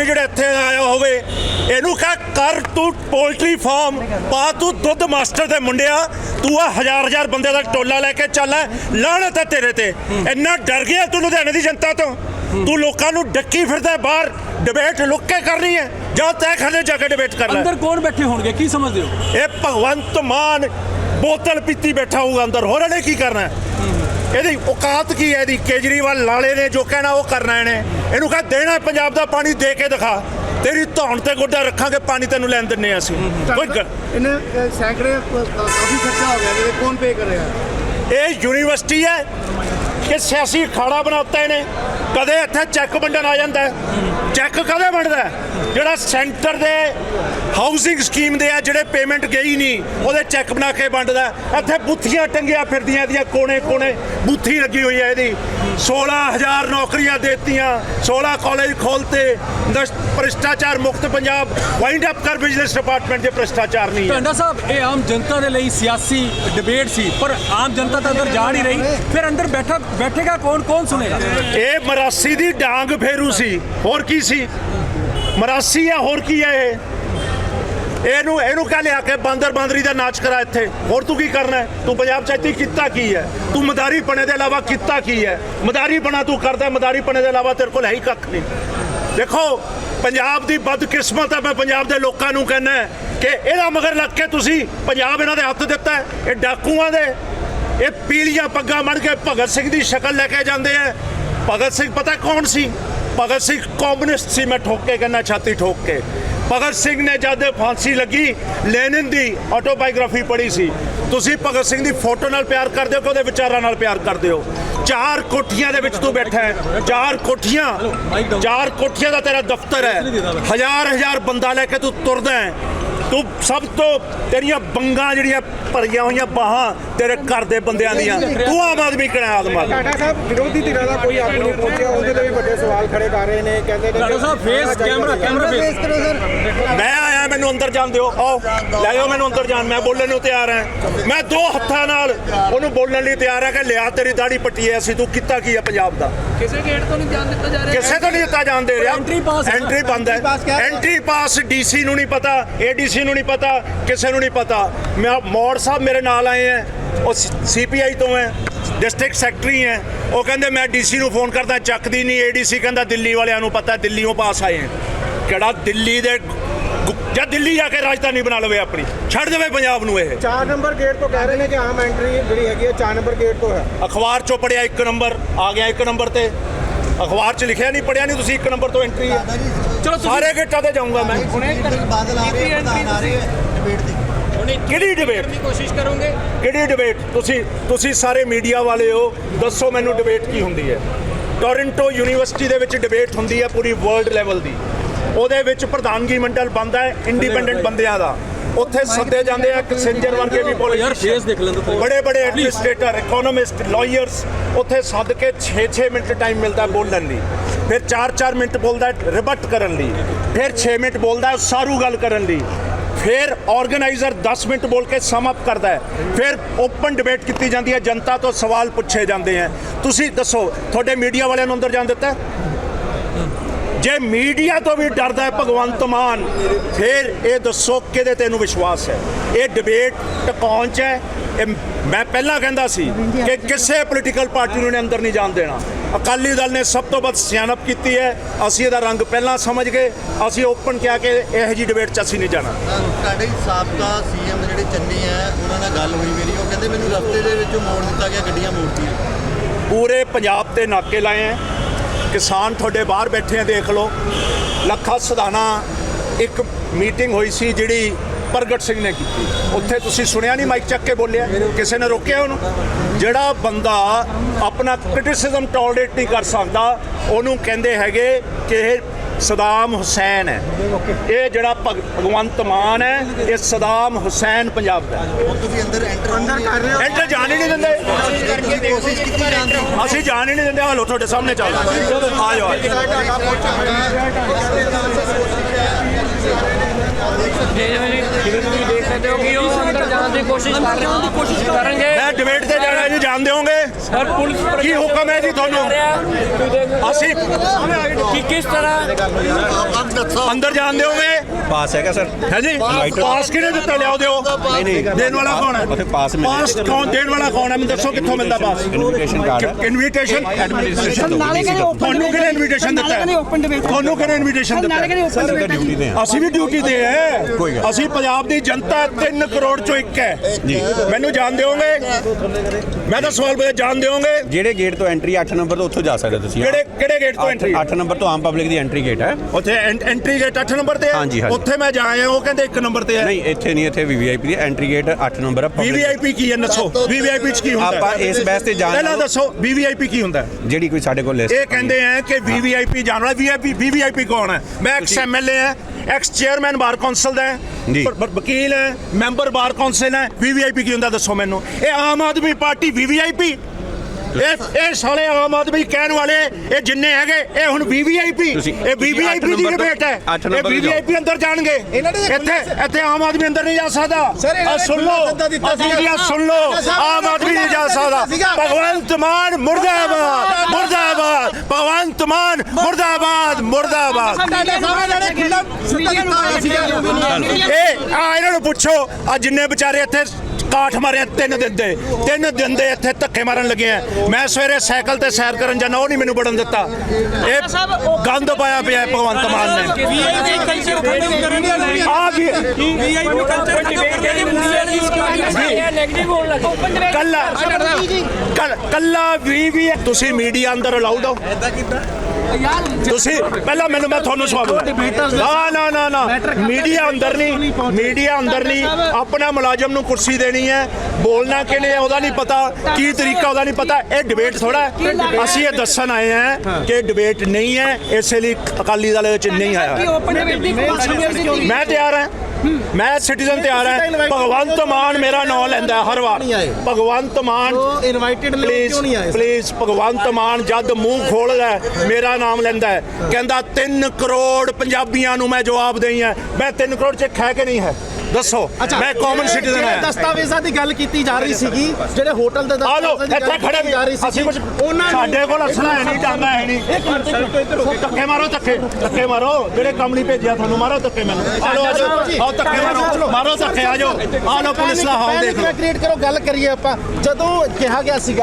ਨਹੀਂ ਜਿਹੜਾ ਇੱਥੇ ਆਇਆ ਹੋਵੇ ਇਹਨੂੰ ਕਹ ਕਰ ਤੂੰ ਪੋਲਟਰੀ ਫਾਰਮ ਪਾ ਤੂੰ ਦੁੱਧ ਮਾਸਟਰ ਦੇ ਮੁੰਡਿਆ ਤੂੰ ਆ ਹਜ਼ਾਰ ਹਜ਼ਾਰ ਬੰਦੇ ਦਾ ਟੋਲਾ ਲੈ ਕੇ ਚੱਲ ਲਾਣਤ ਹੈ ਤੇਰੇ ਤੇ। ਇੰਨਾ ਡਰ ਗਿਆ ਤੂੰ ਲੁਧਿਆਣੇ ਦੀ ਜਨਤਾ ਤੋਂ। ਤੂੰ ਲੋਕਾਂ ਨੂੰ ਡੱਕੀ ਫਿਰਦਾ ਬਾਹਰ ਡਿਬੇਟ ਲੁੱਕ ਕੇ ਕਰਨੀ ਹੈ। ਜਾਂ ਤੈਅ ਖਾਨੇ ਜਾ ਕੇ ਡਿਬੇਟ ਕਰ ਲੈ। ਅੰਦਰ ਕੌਣ ਬੈਠੇ ਹੋਣਗੇ? ਕੀ ਸਮਝਦੇ ਹੋ? ਇਹ ਭਗਵੰਤ ਮਾਨ ਬੋਤਲ ਪੀਤੀ ਬੈਠਾ ਹੋਊਗਾ ਅੰਦਰ। ਹੋਰ ਇਹਨੇ ਕੀ ਕਰਨਾ? ਹੈ? ਇਹਦੀ ਔਕਾਤ ਕੀ ਹੈ ਇਹਦੀ? ਕੇਜਰੀਵਾਲ ਲਾਲੇ ਨੇ ਜੋ ਕਹਿਣਾ ਉਹ ਕਰਨਾ ਇਹਨੇ। ਇਹਨੂੰ ਕਹ ਦੇਣਾ ਪੰਜਾਬ ਦਾ ਪਾਣੀ ਦੇ ਕੇ ਦਿਖਾ। ਤੇਰੀ ਧੌਣ ਤੇ ਗੋਡਾ ਰੱਖਾਂਗੇ ਪਾਣੀ ਤੈਨੂੰ ਲੈਣ ਦਿੰਨੇ ਅਸੀਂ। ਕੋਈ ਗੱਲ- ਇਹਨੇ ਸੈਂਕੜੇ ਕਾਫੀ ਖਰਚਾ ਹੋ ਗਿਆ ਇਹਦੇ ਕੌਣ ਪੇ ਕਰੇਗਾ ਇਹ ਯੂਨੀਵਰਸਿਟੀ ਹੈ। ਕਿ ਸਿਆਸੀ ਅਖਾੜਾ ਬਣਾਤਾ ਇਹਨੇ। ਕਦੇ ਇੱਥੇ ਚੈੱਕ ਵੰਡਣ ਆ ਜਾਂਦਾ ਚੈੱਕ ਕਦੇ ਵੰਡਦਾ ਜਿਹੜਾ ਸੈਂਟਰ ਦੇ ਹਾਊਸਿੰਗ ਸਕੀਮ ਦੇ ਆ, ਜਿਹੜੇ ਪੇਮੈਂਟ ਗਈ ਨਹੀਂ, ਉਹਦੇ ਚੈੱਕ ਬਣਾ ਕੇ ਵੰਡਦਾ ਇੱਥੇ ਬੁੱਥੀਆਂ ਟੰਗੀਆਂ ਫਿਰਦੀਆਂ, ਇਹਦੀਆਂ ਕੋਨੇ ਕੋਨੇ ਬੁੱਥੀ ਲੱਗੀ ਹੋਈ ਹੈ ਇਹਦੀ। 16000 ਨੌਕਰੀਆਂ ਦੇਤੀਆਂ 16 ਕਾਲਜ ਖੋਲਤੇ ਭ੍ਰਿਸ਼ਟਾਚਾਰ ਮੁਕਤ ਪੰਜਾਬ ਵਾਈਂਡ ਅਪ ਕਰ ਬਿਜ਼ਨਸ ਡਿਪਾਰਟਮੈਂਟ ਦੇ ਭ੍ਰਿਸ਼ਟਾਚਾਰ ਨਹੀਂ ਟੰਡਾ ਸਾਹਿਬ ਇਹ ਆਮ ਜਨਤਾ ਦੇ ਲਈ ਸਿਆਸੀ ਡਿਬੇਟ ਸੀ ਪਰ ਆਮ ਜਨਤਾ ਤਾਂ ਅੰਦਰ ਜਾ ਨਹੀਂ ਰਹੀ। ਫਿਰ ਅੰਦਰ ਬੈਠਾ ਬੈਠੇਗਾ ਕੌਣ ਕੌਣ ਸੁਣੇਗਾ? ਇਹ ਮਰਾਸੀ ਦੀ ਡਾਂਗ ਫੇਰੂ ਸੀ ਹੋਰ ਕੀ ਸੀ? ਮਰਾਸੀ ਆ ਹੋਰ ਕੀ ਹੈ ਇਹ? ਇਹਨੂੰ ਇਹਨੂੰ ਕਹ ਲਿਆ ਕੇ ਬਾਂਦਰ ਬਾਂਦਰੀ ਦਾ ਨਾਚ ਕਰਾ ਇੱਥੇ। ਹੋਰ ਤੂੰ ਕੀ ਕਰਨਾ ਤੂੰ ਪੰਜਾਬ ਚ ਇੱਥੇ ਕੀਤਾ ਕੀ ਹੈ? ਤੂੰ ਮਦਾਰੀ ਪਣੇ ਦੇ ਇਲਾਵਾ ਕੀਤਾ ਕੀ ਹੈ? ਮਦਾਰੀ ਪਣਾ ਤੂੰ ਕਰਦਾ, ਮਦਾਰੀ ਪਣੇ ਦੇ ਇਲਾਵਾ ਤੇਰੇ ਕੋਲ ਹੈ ਹੀ ਕੱਖ ਨਹੀਂ। ਦੇਖੋ, ਪੰਜਾਬ ਦੀ ਬਦਕਿਸਮਤ ਹੈ ਮੈਂ ਪੰਜਾਬ ਦੇ ਲੋਕਾਂ ਨੂੰ ਕਹਿੰਦਾ ਕਿ ਇਹਦਾ ਮਗਰ ਲੱਗ ਕੇ ਤੁਸੀਂ ਪੰਜਾਬ ਇਹਨਾਂ ਦੇ ਹੱਥ ਦਿੱਤਾ ਹੈ। ਇਹ ਡਾਕੂਆਂ ਦੇ, ਇਹ ਪੀਲੀਆਂ ਪੱਗਾਂ ਬਣ ਕੇ ਭਗਤ ਸਿੰਘ ਦੀ ਸ਼ਕਲ ਲੈ ਕੇ ਜਾਂਦੇ ਆ ਭਗਤ ਸਿੰਘ ਪਤਾ ਕੌਣ ਸੀ? ਭਗਤ ਸਿੰਘ ਕਮਿਊਨਿਸਟ ਸੀ, ਮੈਂ ਠੋਕ ਕੇ ਕਹਿੰਦਾ, ਛਾਤੀ ਠੋਕ ਕੇ। ਭਗਤ ਸਿੰਘ ਨੇ ਜਦ ਫਾਂਸੀ ਲੱਗੀ, ਲੈਨਿਨ ਦੀ ਆਟੋਬਾਇਓਗ੍ਰਾਫੀ ਪੜ੍ਹੀ ਸੀ। ਤੁਸੀਂ ਭਗਤ ਸਿੰਘ ਦੀ ਫੋਟੋ ਨਾਲ ਪਿਆਰ ਕਰਦੇ ਹੋ ਕਿ ਉਹਦੇ ਵਿਚਾਰਾਂ ਨਾਲ ਪਿਆਰ ਕਰਦੇ ਹੋ? ਚਾਰ ਕੋਠੀਆਂ ਦੇ ਵਿੱਚ ਤੂੰ ਬੈਠਾ ਹੈ। ਚਾਰ ਕੋਠੀਆਂ ਚਾਰ ਕੋਠੀਆਂ ਦਾ ਤੇਰਾ ਦਫ਼ਤਰ ਹੈ। ਹਜ਼ਾਰ ਹਜ਼ਾਰ ਬੰਦਾ ਲੈ ਕੇ ਤੂੰ ਤੁਰਦਾ ਹੈ। ਤੂੰ ਸਭ ਤੋਂ ਤੇਰੀਆਂ ਬੰਗਾਂ ਜਿਹੜੀਆਂ ਭਰੀਆਂ ਹੋਈਆਂ ਬਾਹਾਂ ਤੇਰੇ ਘਰ ਦੇ ਬੰਦਿਆਂ ਦੀਆਂ ਤੂੰ ਆਮ ਆਦਮੀ ਕਿਹੜਾ ਆਦਮ ਆਦਮੀ? ਟਾਟਾ ਸਾਹਿਬ ਵਿਰੋਧੀ ਧਿਰਾਂ ਦਾ ਕੋਈ ਆਗੂ ਨਹੀਂ ਪਹੁੰਚਿਆ ਉਹਦੇ ਤੇ ਵੀ ਵੱਡੇ ਸਵਾਲ ਖੜੇ ਕਰ ਰਹੇ ਨੇ ਕਹਿੰਦੇ ਨੇ ਟਾਟਾ ਸਾਹਿਬ, face, camera, camera face। ਕਰੋ ਸਰ। ਮੈਂ ਆਇਆ ਮੈਨੂੰ ਅੰਦਰ ਜਾਣ ਦਿਓ ਆਓ ਲੈ ਜਾਓ ਮੈਨੂੰ ਅੰਦਰ ਜਾਣ ਮੈਂ ਬੋਲਣ ਨੂੰ ਤਿਆਰ ਹਾਂ। ਮੈਂ ਦੋ ਹੱਥਾਂ ਨਾਲ ਉਹਨੂੰ ਬੋਲਣ ਲਈ ਤਿਆਰ ਹਾਂ ਕਿ ਲਿਆ ਤੇਰੀ ਦਾੜੀ ਪੱਟੀ ਐ ਅਸੀਂ ਤੂੰ ਕੀਤਾ ਕੀ ਹੈ ਪੰਜਾਬ ਦਾ? ਕਿਸੇ ਗੇਟ ਤੋਂ ਨਹੀਂ ਜਾਣ ਦਿੱਤਾ ਜਾ ਰਿਹਾ। ਕਿਸੇ ਤੋਂ ਨਹੀਂ ਦਿੱਤਾ ਜਾਣ ਦੇ ਰਿਹਾ। ਹੈ। ਨਾ? ਐਂਟਰੀ ਬੰਦ ਹੈ? ਐਂਟਰੀ ਪਾਸ ਡੀਸੀ ਨੂੰ ਨਹੀਂ ਪਤਾ ਏਡੀਸੀ ਨੂੰ ਨਹੀਂ ਪਤਾ ਕਿਸੇ ਨੂੰ ਨਹੀਂ ਪਤਾ। ਮੈਂ ਮੌੜ ਸਾਹਿਬ ਮੇਰੇ ਨਾਲ ਆਏ ਹੈ ਉਹ ਸੀਪੀਆਈ ਤੋਂ ਹੈ ਡਿਸਟ੍ਰਿਕਟ ਸੈਕਟਰੀ ਹੈ। ਉਹ ਕਹਿੰਦੇ ਮੈਂ ਡੀਸੀ ਨੂੰ ਫੋਨ ਕਰਦਾ ਚੱਕਦੀ ਨਹੀਂ ਏਡੀਸੀ ਕਹਿੰਦਾ ਦਿੱਲੀ ਵਾਲਿਆਂ ਨੂੰ ਪਤਾ ਦਿੱਲੀੋਂ ਪਾਸ ਆਏ ਹੈ। ਕਿਹੜਾ ਦਿੱਲੀ ਦੇ ਜਾਂ ਦਿੱਲੀ ਜਾ ਕੇ ਰਾਜਧਾਨੀ ਬਣਾ ਲਵੇ ਆਪਣੀ। ਛੱਡ ਦੇਵੇ ਪੰਜਾਬ ਨੂੰ ਇਹ। 4 ਨੰਬਰ ਗੇਟ ਤੋਂ ਕਹਿ ਰਹੇ ਨੇ ਕਿ ਆਮ ਐਂਟਰੀ ਜਿਹੜੀ ਹੈਗੀ ਹੈ 4 ਨੰਬਰ ਗੇਟ ਤੋਂ ਹੈ। ਅਖਬਾਰ ਚੋਂ ਪੜਿਆ ਇੱਕ ਨੰਬਰ ਆ ਗਿਆ ਇੱਕ ਨੰਬਰ ਤੇ। ਅਖਬਾਰ 'ਚ ਲਿਖਿਆ ਨਹੀਂ ਪੜਿਆ ਨਹੀਂ ਤੁਸੀਂ ਇੱਕ ਨੰਬਰ ਤੋਂ ਐਂਟਰੀ ਹੈ। ਚਲੋ ਤੁਸੀਂ ਸਾਰੇ ਗੇਟਾਂ ਤੇ ਜਾਊਂਗਾ ਮੈਂ। ਬਾਦਲ ਆ ਰਹੇ ਆ, ਪ੍ਰਧਾਨ ਆ ਰਹੇ ਆ ਡਿਬੇਟ ਦੀ ਕਿਹੜੀ ਡਿਬੇਟ ਦੀ ਕੋਸ਼ਿਸ਼ ਕਰੋਗੇ? ਕਿਹੜੀ ਡਿਬੇਟ ਤੁਸੀਂ ਤੁਸੀਂ ਸਾਰੇ ਮੀਡੀਆ ਵਾਲੇ ਹੋ ਦੱਸੋ ਮੈਨੂੰ ਡਿਬੇਟ ਕੀ ਹੁੰਦੀ ਹੈ। ਟੋਰਾਂਟੋ ਯੂਨੀਵਰਸਿਟੀ ਦੇ ਵਿੱਚ ਡਿਬੇਟ ਹੁੰਦੀ ਹੈ ਪੂਰੀ ਵਰਲਡ ਲੈਵਲ ਦੀ। ਉਹਦੇ ਵਿੱਚ ਪ੍ਰਧਾਨਗੀ ਮੰਡਲ ਬੰਦਾ ਹੈ ਇੰਡੀਪੈਂਡੈਂਟ ਬੰਦਿਆਂ ਦਾ। ਉੱਥੇ ਸੱਦੇ ਜਾਂਦੇ ਆ ਕਿਸੰਜਰ ਵਰਗੇ ਵੀ ਯਾਰ ਪੋਲੀਟੀਸ਼ੀਅਨ ਫੇਸ ਦੇਖ ਲੈਂਦੇ ਤੁਸੀਂ ਬੜੇ ਬੜੇ ਐਡਮਿਨਿਸਟ੍ਰੇਟਰ ਇਕਨੋਮਿਸਟ ਲਾਇਰਸ ਉੱਥੇ ਸੱਦ ਕੇ 6-6 ਮਿੰਟ ਟਾਈਮ ਮਿਲਦਾ ਬੋਲਣ ਲਈ। ਫਿਰ 4-4 ਮਿੰਟ ਬੋਲਦਾ ਰਿਬਟ ਕਰਨ ਲਈ। ਫਿਰ 6 ਮਿੰਟ ਬੋਲਦਾ ਸਾਰੂ ਗੱਲ ਕਰਨ ਲਈ। ਫਿਰ ਆਰਗੇਨਾਈਜ਼ਰ 10 ਮਿੰਟ ਬੋਲ ਕੇ ਸਮ ਅਪ ਕਰਦਾ ਹੈ। ਫਿਰ ਓਪਨ ਡਿਬੇਟ ਕੀਤੀ ਜਾਂਦੀ ਹੈ ਜਨਤਾ ਤੋਂ ਸਵਾਲ ਪੁੱਛੇ ਜਾਂਦੇ ਹੈ। ਤੁਸੀਂ ਦੱਸੋ ਤੁਹਾਡੇ ਮੀਡੀਆ ਵਾਲਿਆਂ ਨੂੰ ਅੰਦਰ ਜਾਣ ਦਿੱਤਾ? ਜੇ ਮੀਡੀਆ ਤੋਂ ਵੀ ਡਰਦਾ ਹੈ ਭਗਵੰਤ ਮਾਨ ਫਿਰ ਇਹ ਦੱਸੋ ਕਿਹਦੇ ਤੇ ਇਹਨੂੰ ਵਿਸ਼ਵਾਸ ਹੈ? ਇਹ ਡਿਬੇਟ ਟਿਕਾਉਣ ਚ ਹੈ। ਮੈਂ ਪਹਿਲਾਂ ਕਹਿੰਦਾ ਸੀ ਕਿ ਕਿਸੇ ਪੋਲੀਟੀਕਲ ਪਾਰਟੀ ਨੂੰ ਅੰਦਰ ਨਹੀਂ ਜਾਣ ਦੇਣਾ। ਅਕਾਲੀ ਦਲ ਨੇ ਸਭ ਤੋਂ ਵੱਧ ਸਿਆਣਪ ਕੀਤੀ ਹੈ। ਅਸੀਂ ਇਹਦਾ ਰੰਗ ਪਹਿਲਾਂ ਸਮਝ ਗਏ। ਅਸੀਂ ਓਪਨ ਕਿਹਾ ਕਿ ਇਹੋ ਜੀ ਡਿਬੇਟ ਚ ਅਸੀਂ ਨਹੀਂ ਜਾਣਾ। ਤੁਹਾਡੇ ਸਾਬਕਾ ਸੀਐਮ ਜਿਹੜੇ ਚੰਨੀ ਹੈ ਉਹਨਾਂ ਨਾਲ ਗੱਲ ਹੋਈ ਮੇਰੀ। ਉਹ ਕਹਿੰਦੇ ਮੈਨੂੰ ਰਸਤੇ ਦੇ ਵਿੱਚੋਂ ਮੋੜ ਦਿੱਤਾ ਗਿਆ ਗੱਡੀਆਂ ਮੋੜਤੀਆਂ। ਪੂਰੇ ਪੰਜਾਬ ਤੇ ਨਾਕੇ ਲਾਏ ਹੈ। ਕਿਸਾਨ ਤੁਹਾਡੇ ਬਾਹਰ ਬੈਠੇ ਆ, ਦੇਖ ਲਓ। ਲੱਖਾ ਸਦਾਨਾ ਇੱਕ ਮੀਟਿੰਗ ਹੋਈ ਸੀ ਜਿਹੜੀ ਪ੍ਰਗਟ ਸਿੰਘ ਨੇ ਕੀਤੀ। ਉੱਥੇ ਤੁਸੀਂ ਸੁਣਿਆ ਨਹੀਂ, ਮਾਈਕ ਚੱਕ ਕੇ ਬੋਲਿਆ। ਕਿਸੇ ਨੇ ਰੋਕਿਆ ਉਹਨੂੰ? ਜਿਹੜਾ ਬੰਦਾ ਆਪਣਾ ਕ੍ਰਿਟਿਸਿਜ਼ਮ ਟੋਲਰੇਟ ਨਹੀਂ ਕਰ ਸਕਦਾ, ਉਹਨੂੰ ਕਹਿੰਦੇ ਹੈਗੇ ਕਿ ਇਹ ਸਦਾਮ ਹੁਸੈਨ ਹੈ। ਇਹ ਜਿਹੜਾ ਭਗ- ਭਗਵੰਤ ਮਾਨ ਹੈ ਇਹ ਸਦਾਮ ਹੁਸੈਨ ਪੰਜਾਬ ਦਾ ਹੈ। ਹੁਣ ਤੁਸੀਂ ਅੰਦਰ ਐਂਟਰ ਅੰਦਰ ਕਰ ਰਹੇ ਹੋ। ਐਂਟਰ ਜਾਣ ਹੀ ਨਹੀਂ ਦਿੰਦੇ। ਕਰਕੇ ਕੋਸ਼ਿਸ਼ ਕੀਤੀ ਜਾਂਦੀ ਅਸੀਂ ਜਾਣ ਹੀ ਨਹੀਂ ਦਿੰਦੇ ਹਾਲੋ ਤੁਹਾਡੇ ਸਾਹਮਣੇ ਚੱਲਦਾ ਆ ਜਾਓ ਆ ਜਾਓ। ਜਿਵੇਂ ਤੁਸੀਂ ਦੇਖ ਸਕਦੇ ਹੋ ਕਿ ਉਹ ਅੰਦਰ ਜਾਣ ਦੀ ਕੋਸ਼ਿਸ਼ ਕਰ ਰਹੇ ਹਨ ਕੋਸ਼ਿਸ਼ ਕਰਨਗੇ ਮੈਂ ਡਿਬੇਟ ਤੇ ਜਾਣਾ ਜੀ ਜਾਣਦੇ ਹੋਗੇ ਪਰ ਪੁਲਿਸ ਕੀ ਹੁਕਮ ਹੈ ਜੀ ਤੁਹਾਨੂੰ? ਅਸੀਂ ਕਿ ਕਿਸ ਤਰ੍ਹਾਂ ਅੰਦਰ ਜਾਣਦੇ ਹੋਗੇ ਪਾਸ ਹੈਗਾ ਸਰ। ਹੈ ਜੀ? ਪਾਸ ਕਿਹਨੇ ਦਿੱਤਾ? ਲਿਆਓ ਦਿਓ। ਨਹੀਂ ਨਹੀਂ। ਦੇਣ ਵਾਲਾ ਕੌਣ ਹੈ? ਉੱਥੇ ਪਾਸ ਮਿਲਦਾ ਪਾਸ ਕੌਣ? ਦੇਣ ਵਾਲਾ ਕੌਣ ਹੈ? ਮੈਨੂੰ ਦੱਸੋ ਕਿੱਥੋਂ ਮਿਲਦਾ pass invitation card invitation administration ਨਾਲੇ ਕਹਿੰਦੇ open ਤੁਹਾਨੂੰ ਕਿਹਨੇ ਇਨਵੀਟੇਸ਼ਨ ਦਿੱਤਾ? ਤੁਹਾਨੂੰ ਕਿਹਨੇ ਇਨਵੀਟੇਸ਼ਨ ਦਿੱਤਾ? ਨਾਲੇ ਕਹਿੰਦੇ ਡਿਊਟੀ ਤੇ ਆ। ਅਸੀਂ ਵੀ ਡਿਊਟੀ ਤੇ ਹੈ ਕੋਈ ਗੱਲ ਅਸੀਂ ਪੰਜਾਬ ਦੀ ਜਨਤਾ 3 ਕਰੋੜ ਚੋਂ ਇੱਕ ਹੈ। ਜੀ। ਮੈਨੂੰ ਜਾਣਦੇ ਹੋਗੇ ਮੈਂ ਤਾਂ ਸਵਾਲ ਪੁੱਛਿਆ ਜਾਣਦੇ ਹੋਗੇ ਜਿਹੜੇ ਗੇਟ ਤੋਂ ਐਂਟਰੀ 8 ਨੰਬਰ ਤੋਂ ਉੱਥੋਂ ਜਾ ਸਕਦੇ ਤੁਸੀਂ। ਕਿਹੜੇ ਕਿਹੜੇ ਗੇਟ ਤੋਂ ਐਂਟਰੀ 8 ਨੰਬਰ ਤੋਂ ਆਮ ਪਬਲਿਕ ਦੀ ਐਂਟਰੀ ਗੇਟ ਹੈ। ਉੱਥੇ ਐਂਟਰੀ ਗੇਟ 8 ਨੰਬਰ ਤੇ ਹੈ? ਹਾਂਜੀ, ਹਾਂਜੀ। ਉੱਥੇ ਮੈਂ ਜਾ ਆਇਆ ਉਹ ਕਹਿੰਦੇ 1 ਨੰਬਰ ਤੇ ਹੈ। ਨਹੀਂ ਇੱਥੇ ਨਹੀਂ ਇੱਥੇ ਵੀਵੀਆਈਪੀ ਦੀ ਐਂਟਰੀ ਗੇਟ 8 ਨੰਬਰ ਹੈ public- ਵੀਵੀਆਈਪੀ ਕੀ ਹੈ ਦੱਸੋ? ਵੀਵੀਆਈਪੀ ਚ ਕੀ ਹੁੰਦਾ? ਆਪਾਂ ਇਸ ਬਹਿਸ ਤੇ ਜਾਣ ਪਹਿਲਾਂ ਦੱਸੋ ਵੀਵੀਆਈਪੀ ਕੀ ਹੁੰਦਾ? ਹੈ? ਜਿਹੜੀ ਕੋਈ ਸਾਡੇ ਕੋਲ ਲਿਸਟ ਇਹ ਕਹਿੰਦੇ ਆ ਕਿ ਵੀਵੀਆਈਪੀ ਜਾਣ ਵਾਲਾ ਵੀਆਈਪੀ ਵੀਵੀਆਈਪੀ ਕੌਣ ਹੈ? ਮੈਂ ਐਕਸ ਐਮਐਲਏ ਹਾਂ ਐਕਸ ਚੇਅਰਮੈਨ ਬਾਰ ਕੌਂਸਲ ਦਾ ਜੀ। ਹੈ ਵਕੀਲ ਹੈ ਮੈਂਬਰ ਬਾਰ ਕੌਂਸਲ ਹੈ। ਵੀਵੀਆਈਪੀ ਕੀ ਹੁੰਦਾ ਦੱਸੋ ਮੈਨੂੰ। ਇਹ ਆਮ ਆਦਮੀ ਪਾਰਟੀ ਵੀਵੀਆਈਪੀ ਇਹ ਇਹ ਸਾਲੇ ਆਮ ਆਦਮੀ ਕਹਿਣ ਵਾਲੇ ਇਹ ਜਿੰਨੇ ਹੈਗੇ ਇਹ ਹੁਣ ਵੀਵੀਆਈਪੀ ਇਹ ਵੀਵੀਆਈਪੀ ਦੀ ਡਿਬੇਟ ਹੈ। ਇਹ ਵੀਵੀਆਈਪੀ ਅੰਦਰ ਜਾਣਗੇ। ਇੱਥੇ ਇੱਥੇ ਆਮ ਆਦਮੀ ਅੰਦਰ ਨਹੀਂ ਜਾ ਸਕਦਾ। ਨੇ ਸੁਣ ਲਓ। ਮੀਡੀਆ ਸੁਣ ਲਓ। ਆਮ ਆਦਮੀ ਨਹੀਂ ਜਾ ਸਕਦਾ। ਭਗਵੰਤ ਮਾਨ ਮੁਰਦਾਬਾਦ। ਮੁਰਦਾਬਾਦ। ਭਗਵੰਤ ਮਾਨ ਮੁਰਦਾਬਾਦ। ਮੁਰਦਾਬਾਦ। ਇਹ ਆ ਇਹਨਾਂ ਨੂੰ ਪੁੱਛੋ ਆ ਜਿੰਨੇ ਵਿਚਾਰੇ ਇੱਥੇ ਕਾਠ ਮਾਰਿਆ ਤਿੰਨ ਦਿਨ ਦੇ ਤਿੰਨ ਦਿਨ ਦੇ ਇੱਥੇ ਧੱਕੇ ਮਾਰਨ ਲੱਗੇ ਆ। ਮੈਂ ਸਵੇਰੇ ਸਾਈਕਲ ਤੇ ਸੈਰ ਕਰਨ ਜਾਣਾ ਉਹ ਨਹੀਂ ਮੈਨੂੰ ਵੜਨ ਦਿੱਤਾ। ਇਹ ਗੰਦ ਪਾਇਆ ਪਿਆ ਹੈ ਭਗਵੰਤ ਮਾਨ ਨੇ। ਵੀਆਈਪੀ ਕਲਚਰ ਖਤਮ ਕਰਨ ਦੇ ਲਈ ਆ ਵੀ ਵੀਆਈਪੀ ਕਲਚਰ ਖਤਮ ਕਰਨ ਦੇ ਲਈ ਨੈਗੇਟਿਵ ਹੋਣ ਲੱਗਾ ਓਪਨ ਡਿਬੇਟ ਕੱਲਾ ਕੱਲ- ਕੱਲਾ ਵੀ ਵੀ ਤੁਸੀਂ ਮੀਡੀਆ ਅੰਦਰ ਅਲਾਉਡ ਹੋ ਤੁਸੀਂ ਪਹਿਲਾਂ ਮੈਨੂੰ ਮੈਂ ਤੁਹਾਨੂੰ ਸਵਾਲ ਨਾ ਨਾ ਨਾ ਨਾ। ਮੀਡੀਆ ਅੰਦਰ ਨਹੀਂ। ਮੀਡੀਆ ਅੰਦਰ ਨਹੀਂ। ਆਪਣਾ ਮੁਲਾਜ਼ਮ ਨੂੰ ਕੁਰਸੀ ਦੇਣੀ ਹੈ। ਬੋਲਣਾ ਕਿਹਨੇ ਹੈ ਉਹਦਾ ਨਹੀਂ ਪਤਾ। ਕੀ ਤਰੀਕਾ ਉਹਦਾ ਨਹੀਂ ਪਤਾ। ਇਹ ਡਿਬੇਟ ਥੋੜਾ ਅਸੀਂ ਇਹ ਦੱਸਣ ਆਏ ਹਾਂ ਕਿ ਡਿਬੇਟ ਨਹੀਂ ਹੈ। ਇਸੇ ਲਈ ਅਕਾਲੀ ਦਲ ਵਿੱਚ ਨਹੀਂ ਆਇਆ। ਮੈਂ ਤਿਆਰ ਹਾਂ। ਮੈਂ ਸਿਟੀਜ਼ਨ ਤਿਆਰ ਹਾਂ। ਭਗਵੰਤ ਮਾਨ ਮੇਰਾ ਨਾਮ ਲੈਂਦਾ ਹਰ ਵਾਰ। Bhagwant Mann invited please please Bhagwant Mann ਜਦ ਮੂੰਹ ਖੋਲਦਾ ਮੇਰਾ ਨਾਮ ਲੈਂਦਾ। ਕਹਿੰਦਾ 3 ਕਰੋੜ ਪੰਜਾਬੀਆਂ ਨੂੰ ਮੈਂ ਜਵਾਬ ਦੇਈ ਹੈ। ਮੈਂ 3 ਕਰੋੜ ਚ ਹੈ ਕਿ ਨਹੀਂ ਹੈ। ਦੱਸੋ ਮੈਂ ਕਾਮਨ ਸਿਟੀਜ਼ਨ ਹਾਂ। ਦਸਤਾਵੇਜ਼ਾਂ ਦੀ ਗੱਲ ਕੀਤੀ ਜਾ ਰਹੀ ਸੀਗੀ ਜਿਹੜੇ ਹੋਟਲ ਦੇ ਲੋ ਦਸਤਾਵੇਜ਼ਾਂ ਦੀ ਇੱਥੇ ਗੱਲ ਖੜੇ ਕੀਤੀ ਜਾ ਰਹੀ ਉਹਨਾਂ ਨੂੰ ਸਾਡੇ ਕੋਲ ਅਸਲਾ ਹੈ ਨਹੀਂ ਡਾਂਗਾ ਹੈ ਨਹੀਂ। ਧੱਕੇ ਮਾਰੋ ਧੱਕੇ ਧੱਕੇ ਮਾਰੋ। ਜਿਹੜੇ ਕੰਮ ਨਹੀਂ ਭੇਜਿਆ ਤੁਹਾਨੂੰ ਮਾਰੋ ਧੱਕੇ ਮੈਨੂੰ। ਆ ਲੋ ਆਓ ਧੱਕੇ ਮਾਰੋ ਮਾਰੋ ਧੱਕੇ ਆ ਜਾਓ। ਆ ਲੋ ਪੁਲਿਸ ਦਾ ਹਾਲ ਦੇਖ ਲਓ। ਕ੍ਰੀਏਟ ਕਰੋ ਗੱਲ ਕਰੀਏ ਆਪਾਂ। ਜਦੋਂ ਕਿਹਾ ਗਿਆ ਸੀਗਾ